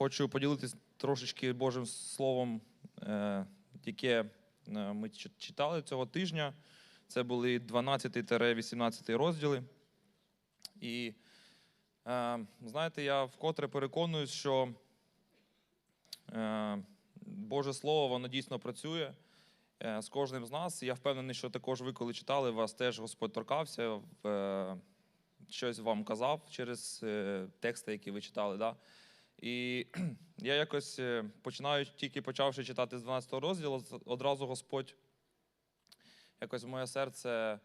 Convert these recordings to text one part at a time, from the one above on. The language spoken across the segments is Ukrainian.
Хочу поділитися трошечки Божим Словом, е, яке е, ми читали цього тижня. Це були 12-18 розділи. І е, знаєте, я вкотре переконуюсь, що Боже Слово, воно дійсно працює з кожним з нас. Я впевнений, що також ви, коли читали, вас теж Господь торкався, щось вам казав через тексти, які ви читали. Да? І я якось е, починаю, тільки почавши читати з 12 розділу, одразу Господь якось моє серце,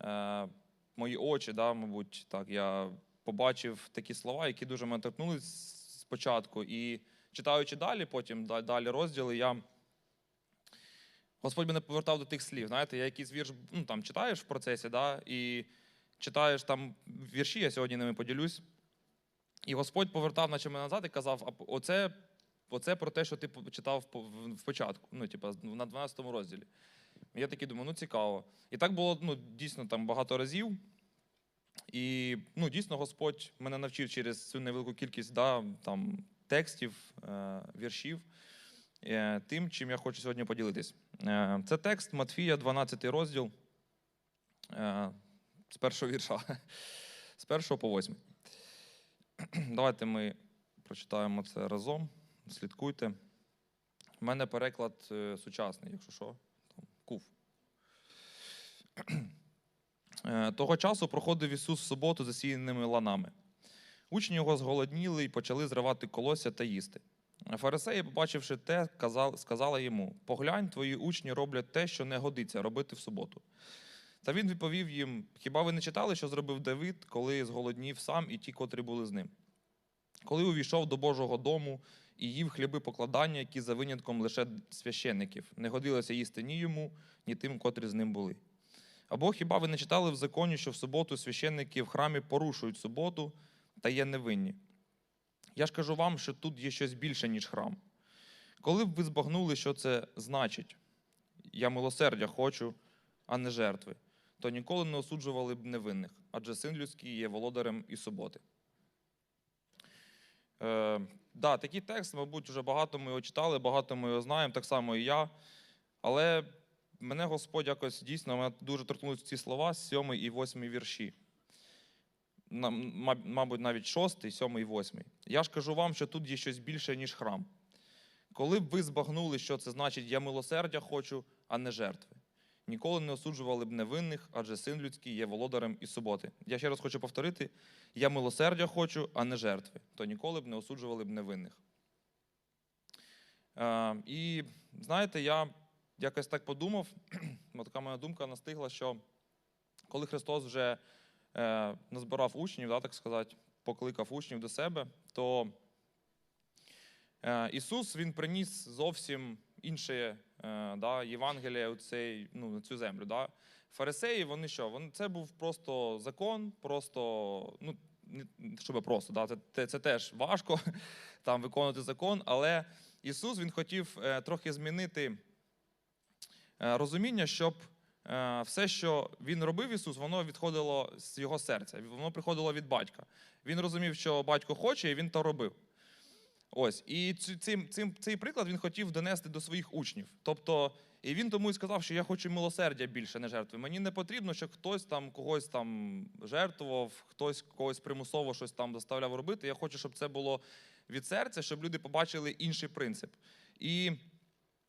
е, мої очі, да, мабуть, так, я побачив такі слова, які дуже мене торкнули спочатку. І читаючи далі, потім далі розділи, я. Господь мене повертав до тих слів. Знаєте, я якийсь вірш ну, там, читаєш в процесі, да, і читаєш там вірші, я сьогодні ними поділюсь. І Господь повертав, наче мене назад, і казав: оце, оце про те, що ти читав в початку, ну, типа, на 12 розділі. І Я такий думаю, ну цікаво. І так було ну, дійсно там багато разів. І ну, дійсно Господь мене навчив через цю невелику кількість да, там, текстів, е, віршів, е, тим, чим я хочу сьогодні поділитись. Е, це текст Матфія, 12 розділ з першого вірша, з першого по восьмий. Давайте ми прочитаємо це разом. Слідкуйте. У мене переклад е, сучасний, якщо що, там, кув. Е, Того часу проходив Ісус в суботу засіяними ланами. Учні його зголодніли і почали зривати колосся та їсти. Фарисеї, побачивши те, сказали йому: Поглянь, твої учні роблять те, що не годиться робити в суботу. Та він відповів їм: Хіба ви не читали, що зробив Давид, коли зголоднів сам і ті, котрі були з ним? Коли увійшов до Божого дому і їв хліби покладання, які за винятком лише священників, не годилося їсти ні йому, ні тим, котрі з ним були. Або хіба ви не читали в законі, що в суботу священники в храмі порушують суботу та є невинні? Я ж кажу вам, що тут є щось більше, ніж храм. Коли б ви збагнули, що це значить, я милосердя хочу, а не жертви, то ніколи не осуджували б невинних, адже син людський є володарем і суботи. Е, да, такий текст, мабуть, вже багато ми його читали, багато ми його знаємо, так само і я. Але мене Господь якось дійсно мене дуже торкнули ці слова, сьомий і восьмий вірші. Мабуть, навіть шостий, сьомий і восьмий. Я ж кажу вам, що тут є щось більше, ніж храм. Коли б ви збагнули, що це значить, я милосердя хочу, а не жертви. Ніколи не осуджували б невинних, адже син людський є володарем і суботи. Я ще раз хочу повторити: я милосердя хочу, а не жертви, то ніколи б не осуджували б невинних. Е, і знаєте, я якось так подумав, така моя думка настигла, що коли Христос вже е, назбирав учнів, да, так сказати, покликав учнів до себе, то е, Ісус Він приніс зовсім інше да, Євангеліє у цей, ну, на цю землю. Да. Фарисеї, вони що? Вони, це був просто закон, просто, ну, щоб просто, да, це, це, це теж важко там виконувати закон, але Ісус Він хотів е, трохи змінити е, розуміння, щоб е, все, що він робив Ісус, воно відходило з його серця, воно приходило від батька. Він розумів, що батько хоче, і він то робив. Ось, і цим, цим, цей приклад він хотів донести до своїх учнів. Тобто, і він тому і сказав, що я хочу милосердя більше, не жертви. Мені не потрібно, щоб хтось там когось там жертвував, хтось когось примусово щось там заставляв робити. Я хочу, щоб це було від серця, щоб люди побачили інший принцип. І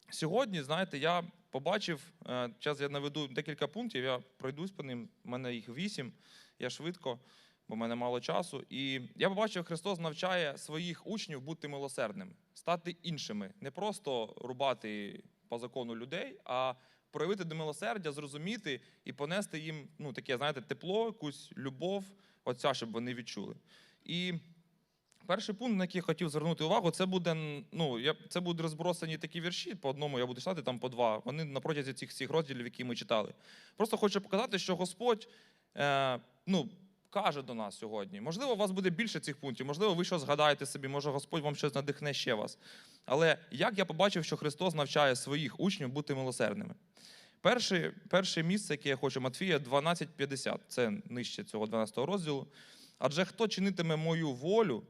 сьогодні, знаєте, я побачив, зараз я наведу декілька пунктів, я пройдусь по ним, у мене їх вісім, я швидко, бо в мене мало часу. І я побачив, Христос навчає своїх учнів бути милосердними, стати іншими, не просто рубати по закону людей, а проявити до милосердя, зрозуміти і понести їм ну, таке, знаєте, тепло, якусь любов, оця, щоб вони відчули. І Перший пункт, на який я хотів звернути увагу, це буде ну, я, це будуть розбросані такі вірші. По одному я буду читати там по два. Вони на протязі цих всіх розділів, які ми читали. Просто хочу показати, що Господь е, ну, каже до нас сьогодні. Можливо, у вас буде більше цих пунктів, можливо, ви щось згадаєте собі, може Господь вам щось надихне ще вас. Але як я побачив, що Христос навчає своїх учнів бути милосердними? Перше, перше місце, яке я хочу, Матфія 12.50, це нижче цього 12 розділу. Адже хто чинитиме мою волю,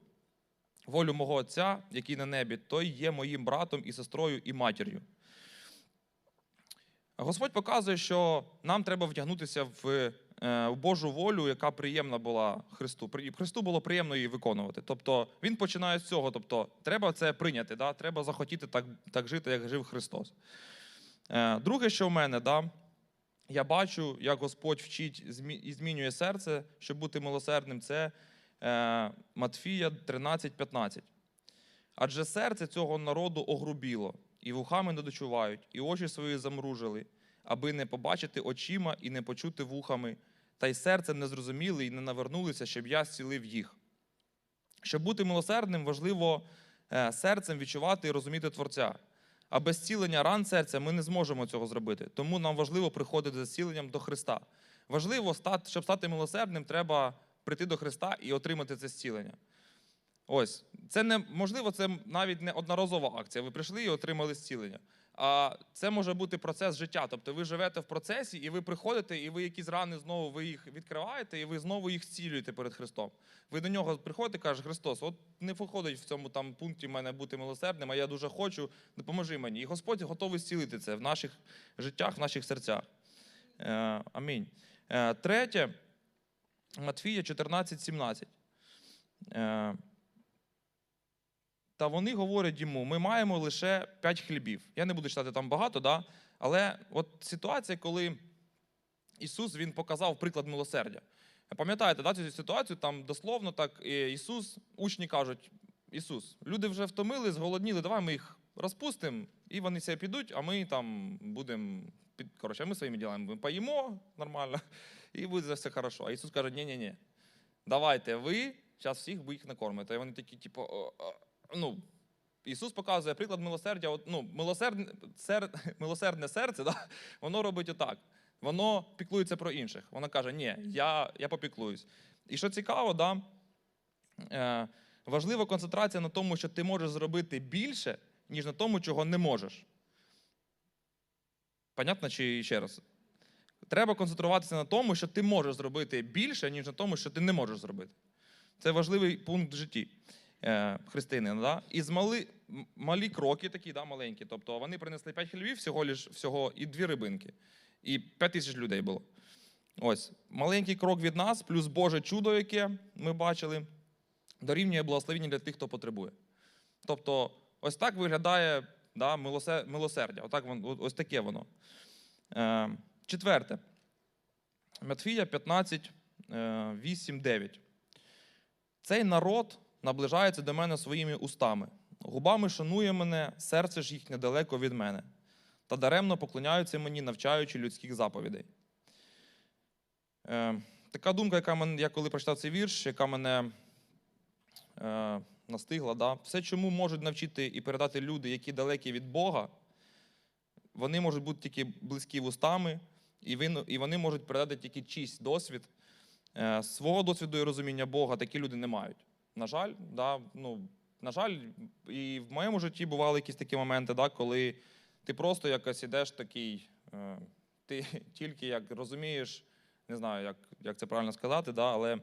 волю мого Отця, який на небі, той є моїм братом і сестрою і матір'ю. Господь показує, що нам треба вдягнутися в, в Божу волю, яка приємна була Христу. Христу було приємно її виконувати. Тобто він починає з цього. Тобто, треба це прийняти, да? треба захотіти так, так жити, як жив Христос. Е, Друге, що в мене, да, я бачу, як Господь вчить і змінює серце, щоб бути милосердним, це е, Матфія 13:15. Адже серце цього народу огрубіло, і вухами не дочувають, і очі свої замружили, аби не побачити очима і не почути вухами, та й серцем не зрозуміли і не навернулися, щоб я зцілив їх. Щоб бути милосердним, важливо е, серцем відчувати і розуміти Творця. А без зцілення ран серця ми не зможемо цього зробити. Тому нам важливо приходити за зціленням до Христа. Важливо, щоб стати милосердним, треба прийти до Христа і отримати це зцілення. Ось, це не можливо, це навіть не одноразова акція. Ви прийшли і отримали зцілення. А це може бути процес життя. Тобто ви живете в процесі, і ви приходите, і ви якісь рани знову ви їх відкриваєте, і ви знову їх зцілюєте перед Христом. Ви до нього приходите і кажете, Христос, от не виходить в цьому там пункті мене бути милосердним, а я дуже хочу, допоможи мені. І Господь готовий зцілити це в наших життях, в наших серцях. Е, амінь. Е, третє, Матфія 14, 17. Та вони говорять йому: ми маємо лише п'ять хлібів. Я не буду читати там багато, да? але от ситуація, коли Ісус Він показав приклад милосердя. Пам'ятаєте, да, цю ситуацію, там дословно так Ісус, учні кажуть: Ісус, люди вже втомили, зголодніли, давай ми їх розпустимо, і вони себе підуть, а ми там будемо коротше, ми своїми ділами ми поїмо нормально, і буде все хорошо. А Ісус каже: ні ні ні давайте ви зараз всіх ви їх накормите. І вони такі, типу. Ну. Ісус показує приклад милосердя. От, ну, милосердне, сер, милосердне серце, да, воно робить отак. Воно піклується про інших. Воно каже, ні, я, я попіклуюсь. І що цікаво, да, е, важлива концентрація на тому, що ти можеш зробити більше, ніж на тому, чого не можеш. Понятно чи ще раз? Треба концентруватися на тому, що ти можеш зробити більше, ніж на тому, що ти не можеш зробити. Це важливий пункт в житті е, християнина. Да? І з мали, малі кроки, такі, да, маленькі. Тобто вони принесли 5 хлібів всього, лиш, всього і дві рибинки. І 5 тисяч людей було. Ось, маленький крок від нас, плюс Боже чудо, яке ми бачили, дорівнює благословіння для тих, хто потребує. Тобто, ось так виглядає да, милосердя. Отак, ось таке воно. Е, четверте. Матфія 15, е, 8, 9. Цей народ наближається до мене своїми устами. Губами шанує мене, серце ж їх недалеко від мене. Та даремно поклоняються мені, навчаючи людських заповідей. Е, така думка, яка мене, я коли прочитав цей вірш, яка мене е, настигла. Да? Все, чому можуть навчити і передати люди, які далекі від Бога, вони можуть бути тільки близькі вустами, і, він, і вони можуть передати тільки чийсь досвід. Е, свого досвіду і розуміння Бога такі люди не мають. На жаль, да, ну, на жаль, і в моєму житті бували якісь такі моменти, да, коли ти просто якось ідеш такий, е, ти тільки як розумієш, не знаю, як, як це правильно сказати, да, але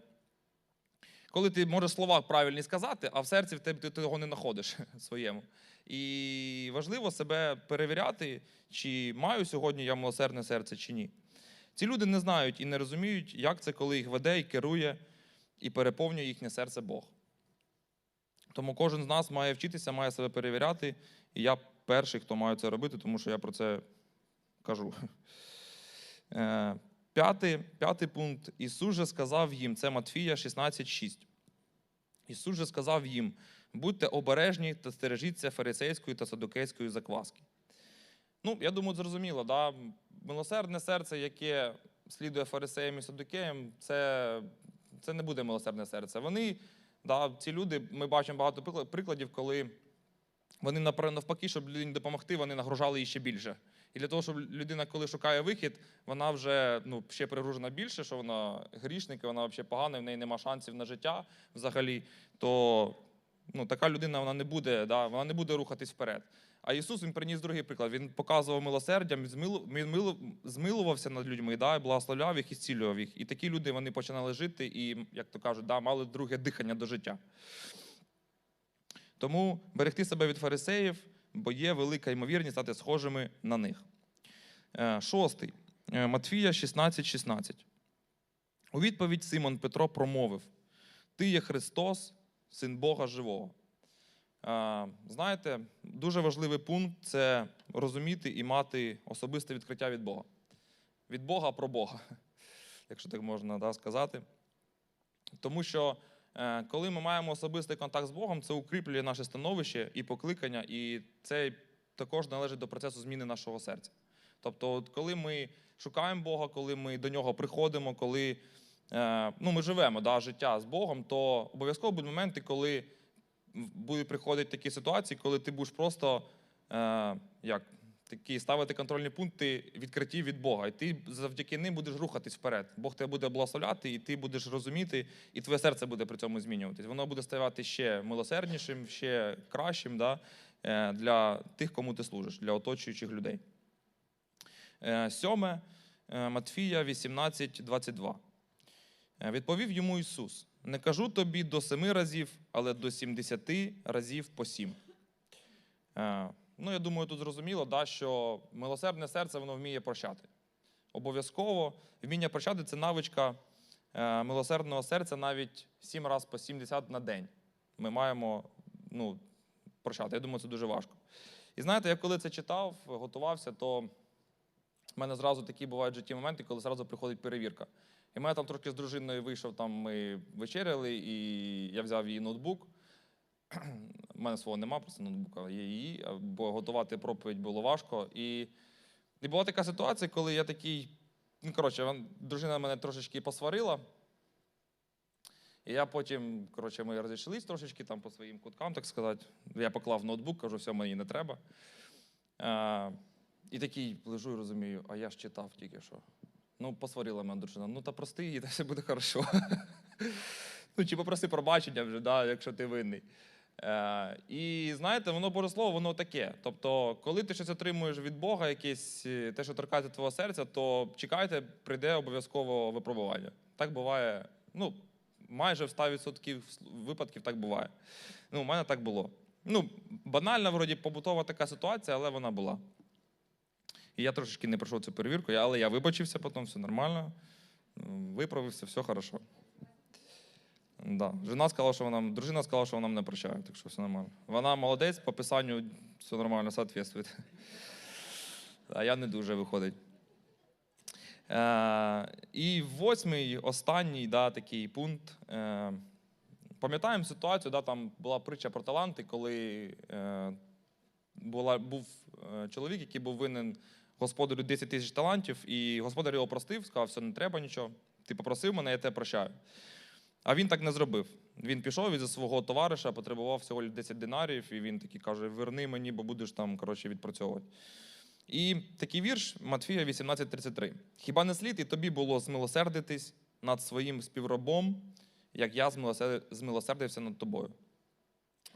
коли ти можеш слова правильні сказати, а в серці в тебе ти того не знаходиш своєму. І важливо себе перевіряти, чи маю сьогодні я милосердне серце, чи ні. Ці люди не знають і не розуміють, як це, коли їх веде і керує, і переповнює їхнє серце Бог. Тому кожен з нас має вчитися, має себе перевіряти, і я перший, хто має це робити, тому що я про це кажу. Е, П'ятий, п'ятий пункт. Ісус же сказав їм, це Матфія 16,6. Ісус же сказав їм: будьте обережні та стережіться фарисейської та садукейської закваски. Ну, я думаю, зрозуміло, да? милосердне серце, яке слідує фарисеям і садукеям, це, це не буде милосердне серце. Вони, да, ці люди, ми бачимо багато прикла- прикладів, коли вони навпаки, щоб людині допомогти, вони нагружали її ще більше. І для того, щоб людина, коли шукає вихід, вона вже ну, ще пригружена більше, що вона грішник, вона взагалі погана, в неї нема шансів на життя взагалі, то ну, така людина вона не буде, да, вона не буде рухатись вперед. А Ісус він приніс другий приклад. Він показував милосердя, він змилу- змилувався над людьми, да, благословляв їх і зцілював їх. І такі люди вони починали жити і, як то кажуть, да, мали друге дихання до життя. Тому берегти себе від фарисеїв, бо є велика ймовірність стати схожими на них. Е, Шостий. Е, Матфія 16,16. 16. У відповідь Симон Петро промовив: Ти є Христос, син Бога живого. Знаєте, дуже важливий пункт це розуміти і мати особисте відкриття від Бога. Від Бога про Бога, якщо так можна да, сказати. Тому що е, коли ми маємо особистий контакт з Богом, це укріплює наше становище і покликання, і це також належить до процесу зміни нашого серця. Тобто, от коли ми шукаємо Бога, коли ми до нього приходимо, коли е, ну, ми живемо да, життя з Богом, то обов'язково будуть моменти, коли будуть приходити такі ситуації, коли ти будеш просто е, як, такі ставити контрольні пункти відкриті від Бога. І ти завдяки ним будеш рухатись вперед. Бог тебе буде благословляти, і ти будеш розуміти, і твоє серце буде при цьому змінюватись. Воно буде ставати ще милосерднішим, ще кращим да, е, для тих, кому ти служиш, для оточуючих людей. Е, Сьоме е, Матфія 18, 22. Е, Відповів йому Ісус: Не кажу тобі до семи разів, але до сімдесяти разів по сім. Е, Ну, я думаю, тут зрозуміло, да, що милосердне серце воно вміє прощати. Обов'язково вміння прощати це навичка е, милосердного серця навіть сім разів по 70 на день. Ми маємо ну, прощати. Я думаю, це дуже важко. І знаєте, я коли це читав, готувався, то в мене зразу такі бувають житті моменти, коли зразу приходить перевірка. І мене там трошки з дружиною вийшов, там ми вечеряли, і я взяв її ноутбук. У мене свого нема, просто ноутбука є її, бо готувати проповідь було важко. І, і була така ситуація, коли я такий. Ну, коротше, дружина мене трошечки посварила. І я потім, коротше, ми розійшлись трошечки там по своїм куткам, так сказати. Я поклав ноутбук, кажу, все, мені не треба. І такий лежу і розумію, а я ж читав тільки що. Ну, посварила мене дружина. Ну, та прости її, та все буде хорошо. ну, чи попроси пробачення вже, да, якщо ти винний. Е, і знаєте, воно Боже Слово, воно таке. Тобто, коли ти щось отримуєш від Бога, якесь е, те, що торкається твого серця, то чекайте, прийде обов'язково випробування. Так буває, ну, майже в 100% випадків так буває. Ну, у мене так було. Ну, банальна, вроді, побутова така ситуація, але вона була. Я трошечки не пройшов цю перевірку, але я вибачився потім, все нормально. Виправився, все хорошо. Да. Жена сказала, що вона, дружина сказала, що вона мене прощає, так що все нормально. Вона молодець, по писанню все нормально, соответствує. А я не дуже виходить. Е, і восьмий, останній да, такий пункт. Е, пам'ятаємо ситуацію, да, там була притча про таланти, коли е, була, був е, чоловік, який був винен господарю 10 тисяч талантів, і господар його простив, сказав, все, не треба нічого. Ти попросив мене, я тебе прощаю. А він так не зробив. Він пішов і за свого товариша потребував всього 10 динаріїв, і він такий каже: верни мені, бо будеш там коротше, відпрацьовувати. І такий вірш Матфія 18:33. Хіба не слід і тобі було змилосердитись над своїм співробом, як я змилосердився над тобою?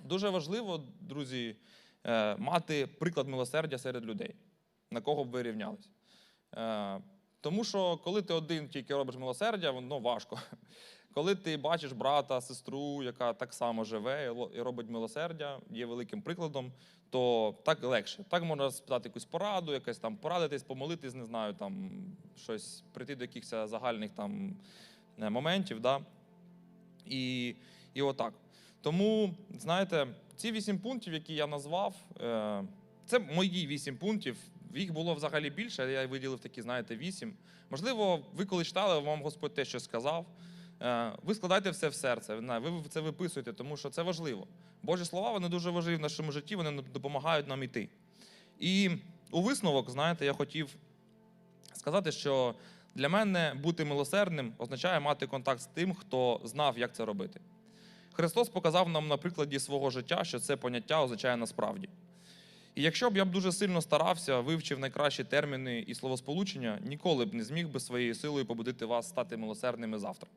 Дуже важливо, друзі, е, мати приклад милосердя серед людей, на кого б ви рівнялись. Е, Тому що коли ти один тільки робиш милосердя, воно важко. Коли ти бачиш брата, сестру, яка так само живе і робить милосердя, є великим прикладом, то так легше. Так можна спитати якусь пораду, якась там порадитись, помолитись, не знаю, там щось прийти до якихось загальних там моментів. Да? І, і отак. Тому, знаєте, ці вісім пунктів, які я назвав, е, це мої вісім пунктів. Їх було взагалі більше, я виділив такі, знаєте, вісім. Можливо, ви коли читали, вам Господь те, що сказав. Е, Ви складайте все в серце, ви це виписуєте, тому що це важливо. Божі слова вони дуже важливі в нашому житті, вони допомагають нам іти. І у висновок, знаєте, я хотів сказати, що для мене бути милосердним означає мати контакт з тим, хто знав, як це робити. Христос показав нам на прикладі свого життя, що це поняття означає насправді. І якщо б я б дуже сильно старався, вивчив найкращі терміни і словосполучення, ніколи б не зміг би своєю силою побудити вас стати милосердними завтра.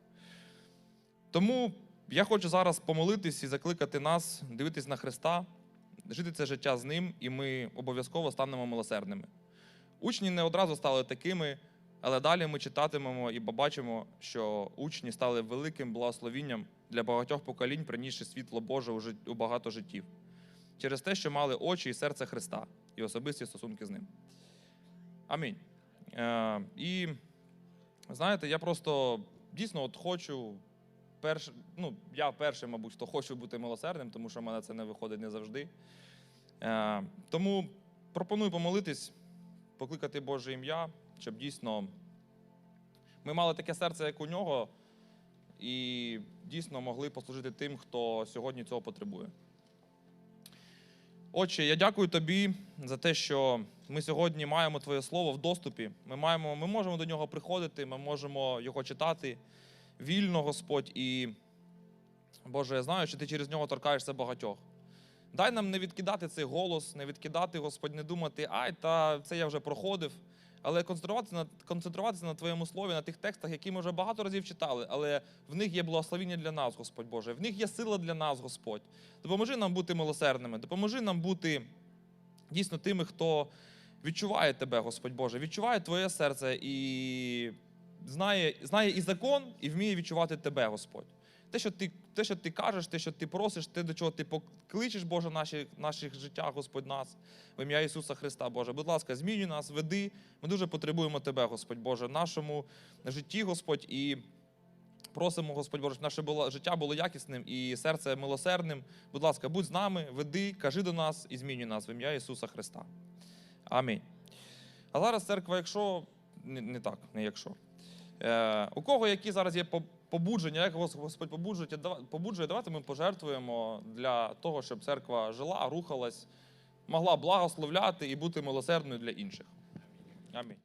Тому я хочу зараз помолитись і закликати нас дивитись на Христа, жити це життя з ним, і ми обов'язково станемо милосердними. Учні не одразу стали такими, але далі ми читатимемо і побачимо, що учні стали великим благословінням для багатьох поколінь, принісши світло Боже у багато життів. Через те, що мали очі і серце Христа і особисті стосунки з ним. Амінь. Е, і знаєте, я просто дійсно от хочу. Перш, ну, я перший, мабуть, хто хочу бути милосердним, тому що в мене це не виходить не завжди. Е, тому пропоную помолитись, покликати Боже ім'я, щоб дійсно ми мали таке серце, як у нього, і дійсно могли послужити тим, хто сьогодні цього потребує. Отче, я дякую тобі за те, що ми сьогодні маємо Твоє Слово в доступі. Ми, маємо, ми можемо до нього приходити, ми можемо його читати вільно, Господь. І, Боже, я знаю, що ти через нього торкаєшся багатьох. Дай нам не відкидати цей голос, не відкидати, Господь, не думати, ай, та це я вже проходив. Але концентруватися на, концентруватися на Твоєму слові, на тих текстах, які ми вже багато разів читали, але в них є благословіння для нас, Господь Боже. В них є сила для нас, Господь. Допоможи нам бути милосердними, допоможи нам бути дійсно тими, хто відчуває Тебе, Господь Боже, відчуває Твоє серце і знає, знає і закон, і вміє відчувати Тебе, Господь. Те, що ти, те, що ти кажеш, те, що ти просиш, те, до чого ти покличеш, Боже, наші, наших життях, Господь нас, в ім'я Ісуса Христа, Боже. Будь ласка, змінюй нас, веди. Ми дуже потребуємо Тебе, Господь Боже, в нашому житті, Господь, і просимо, Господь Боже, щоб наше було, життя було якісним і серце милосердним. Будь ласка, будь з нами, веди, кажи до нас і змінюй нас в ім'я Ісуса Христа. Амінь. А зараз церква, якщо не, не так, не якщо. Е, у кого які зараз є по- побудження, як Господь побуджує, побуджує, давайте ми пожертвуємо для того, щоб церква жила, рухалась, могла благословляти і бути милосердною для інших. Амінь.